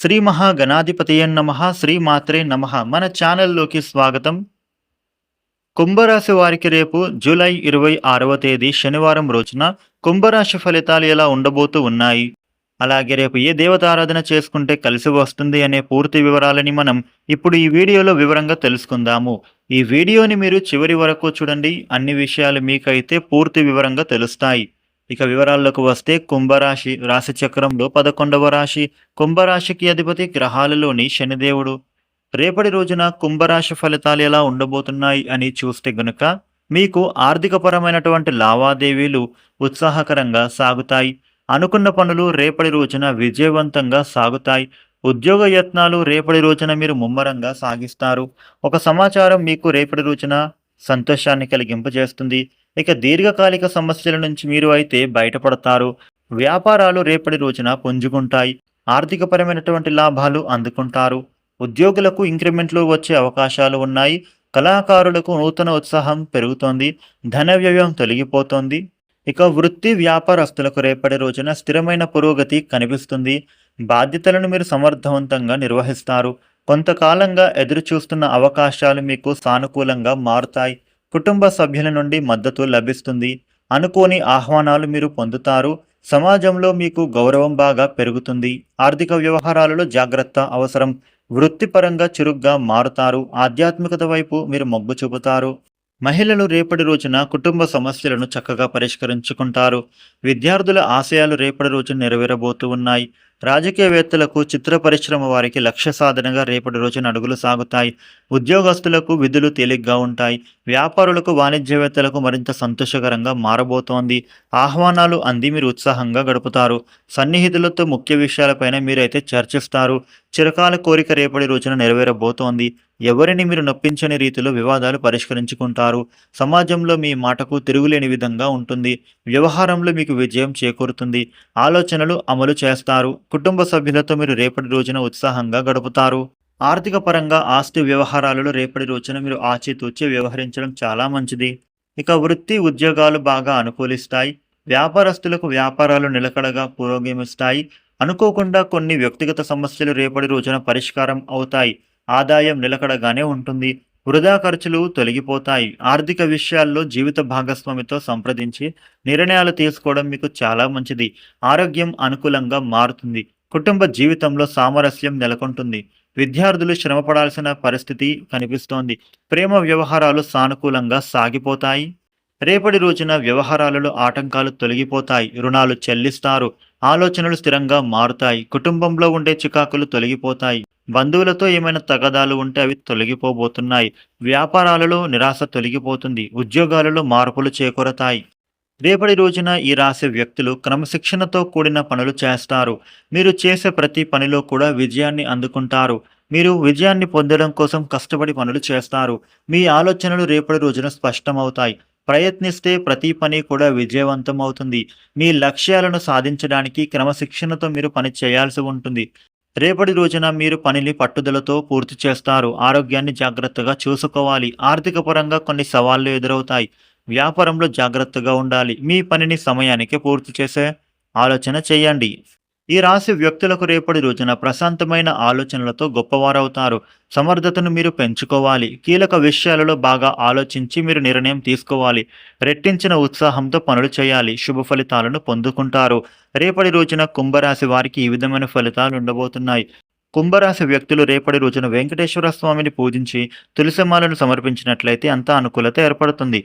శ్రీ మహాగణాధిపతయన్ నమ శ్రీ మాత్రే నమ. మన ఛానల్లోకి స్వాగతం. కుంభరాశి వారికి రేపు జూలై ఇరవై ఆరవ తేదీ శనివారం రోజున కుంభరాశి ఫలితాలు ఎలా ఉండబోతూ ఉన్నాయి? అలాగే రేపు ఏ దేవతారాధన చేసుకుంటే కలిసి వస్తుంది అనే పూర్తి వివరాలని మనం ఇప్పుడు ఈ వీడియోలో వివరంగా తెలుసుకుందాము. ఈ వీడియోని మీరు చివరి వరకు చూడండి. అన్ని విషయాలు మీకైతే పూర్తి వివరంగా తెలుస్తాయి. ఇక వివరాల్లోకి వస్తే కుంభరాశి రాశి చక్రంలో పదకొండవ రాశి కుంభరాశికి అధిపతి గ్రహాలలోని శనిదేవుడు. రేపటి రోజున కుంభరాశి ఫలితాలు ఎలా ఉండబోతున్నాయి అని చూస్తే గనుక మీకు ఆర్థికపరమైనటువంటి లావాదేవీలు ఉత్సాహకరంగా సాగుతాయి. అనుకున్న పనులు రేపటి రోజున విజయవంతంగా సాగుతాయి. ఉద్యోగ యత్నాలు రేపటి రోజున మీరు ముమ్మరంగా సాగిస్తారు. ఒక సమాచారం మీకు రేపటి రోజున సంతోషాన్ని కలిగింపజేస్తుంది. ఇక దీర్ఘకాలిక సమస్యల నుంచి మీరు అయితే బయటపడతారు. వ్యాపారాలు రేపటి రోజున పుంజుకుంటాయి. ఆర్థికపరమైనటువంటి లాభాలు అందుకుంటారు. ఉద్యోగులకు ఇంక్రిమెంట్లు వచ్చే అవకాశాలు ఉన్నాయి. కళాకారులకు నూతన ఉత్సాహం పెరుగుతోంది. ధన వ్యయం తొలగిపోతోంది. ఇక వృత్తి వ్యాపారస్తులకు రేపటి రోజున స్థిరమైన పురోగతి కనిపిస్తుంది. బాధ్యతలను మీరు సమర్థవంతంగా నిర్వహిస్తారు. కొంతకాలంగా ఎదురు చూస్తున్న అవకాశాలు మీకు సానుకూలంగా మారుతాయి. కుటుంబ సభ్యుల నుండి మద్దతు లభిస్తుంది. అనుకోని ఆహ్వానాలు మీరు పొందుతారు. సమాజంలో మీకు గౌరవం బాగా పెరుగుతుంది. ఆర్థిక వ్యవహారాలలో జాగ్రత్త అవసరం. వృత్తిపరంగా చురుగ్గా మారుతారు. ఆధ్యాత్మికత వైపు మీరు మొగ్గు చూపుతారు. మహిళలు రేపటి రోజున కుటుంబ సమస్యలను చక్కగా పరిష్కరించుకుంటారు. విద్యార్థుల ఆశయాలు రేపటి రోజున నెరవేరబోతూ ఉన్నాయి. రాజకీయవేత్తలకు చిత్ర పరిశ్రమ వారికి లక్ష్య సాధనగా రేపటి రోజున అడుగులు సాగుతాయి. ఉద్యోగస్తులకు విధులు తేలిగ్గా ఉంటాయి. వ్యాపారులకు వాణిజ్యవేత్తలకు మరింత సంతోషకరంగా మారబోతోంది. ఆహ్వానాలు అంది మీరు ఉత్సాహంగా గడుపుతారు. సన్నిహితులతో ముఖ్య విషయాలపైన మీరైతే చర్చిస్తారు. చిరకాల కోరిక రేపటి రోజున నెరవేరబోతోంది. ఎవరిని మీరు నొప్పించని రీతిలో వివాదాలు పరిష్కరించుకుంటారు. సమాజంలో మీ మాటకు తిరుగులేని విధంగా ఉంటుంది. వ్యవహారంలో మీకు విజయం చేకూరుతుంది. ఆలోచనలు అమలు చేస్తారు. కుటుంబ సభ్యులతో మీరు రేపటి రోజున ఉత్సాహంగా గడుపుతారు. ఆర్థిక పరంగా ఆస్తి వ్యవహారాలలో రేపటి రోజున మీరు ఆచితూచి వ్యవహరించడం చాలా మంచిది. ఇక వృత్తి ఉద్యోగాలు బాగా అనుకూలిస్తాయి. వ్యాపారస్తులకు వ్యాపారాలు నిలకడగా పురోగమిస్తాయి. అనుకోకుండా కొన్ని వ్యక్తిగత సమస్యలు రేపటి రోజున పరిష్కారం అవుతాయి. ఆదాయం నిలకడగానే ఉంటుంది. వృధా ఖర్చులు తొలగిపోతాయి. ఆర్థిక విషయాల్లో జీవిత భాగస్వామితో సంప్రదించి నిర్ణయాలు తీసుకోవడం మీకు చాలా మంచిది. ఆరోగ్యం అనుకూలంగా మారుతుంది. కుటుంబ జీవితంలో సామరస్యం నెలకొంటుంది. విద్యార్థులు శ్రమపడాల్సిన పరిస్థితి కనిపిస్తోంది. ప్రేమ వ్యవహారాలు సానుకూలంగా సాగిపోతాయి. రేపటి రోజున వ్యవహారాలలో ఆటంకాలు తొలగిపోతాయి. రుణాలు చెల్లిస్తారు. ఆలోచనలు స్థిరంగా మారుతాయి. కుటుంబంలో ఉండే చికాకులు తొలగిపోతాయి. బంధువులతో ఏమైనా తగదాలు ఉంటే అవి తొలగిపోబోతున్నాయి. వ్యాపారాలలో నిరాశ తొలగిపోతుంది. ఉద్యోగాలలో మార్పులు చేకూరతాయి. రేపటి రోజున ఈ రాశి వ్యక్తులు క్రమశిక్షణతో కూడిన పనులు చేస్తారు. మీరు చేసే ప్రతి పనిలో కూడా విజయాన్ని అందుకుంటారు. మీరు విజయాన్ని పొందడం కోసం కష్టపడి పనులు చేస్తారు. మీ ఆలోచనలు రేపటి రోజున స్పష్టమవుతాయి. ప్రయత్నిస్తే ప్రతి పని కూడా విజయవంతం అవుతుంది. మీ లక్ష్యాలను సాధించడానికి క్రమశిక్షణతో మీరు పని చేయాల్సి ఉంటుంది. రేపటి రోజున మీరు పనిని పట్టుదలతో పూర్తి చేస్తారు. ఆరోగ్యాన్ని జాగ్రత్తగా చూసుకోవాలి. ఆర్థిక పరంగా కొన్ని సవాళ్ళు ఎదురవుతాయి. వ్యాపారంలో జాగ్రత్తగా ఉండాలి. మీ పనిని సమయానికి పూర్తి చేసే ఆలోచన చేయండి. ఈ రాశి వ్యక్తులకు రేపటి రోజున ప్రశాంతమైన ఆలోచనలతో గొప్పవారవుతారు. సమర్థతను మీరు పెంచుకోవాలి. కీలక విషయాలలో బాగా ఆలోచించి మీరు నిర్ణయం తీసుకోవాలి. రెట్టించిన ఉత్సాహంతో పనులు చేయాలి. శుభ ఫలితాలను పొందుకుంటారు. రేపటి రోజున కుంభరాశి వారికి ఈ విధమైన ఫలితాలు ఉండబోతున్నాయి. కుంభరాశి వ్యక్తులు రేపటి రోజున వెంకటేశ్వర స్వామిని పూజించి తులసిమాలను సమర్పించినట్లయితే అంతా అనుకూలత ఏర్పడుతుంది.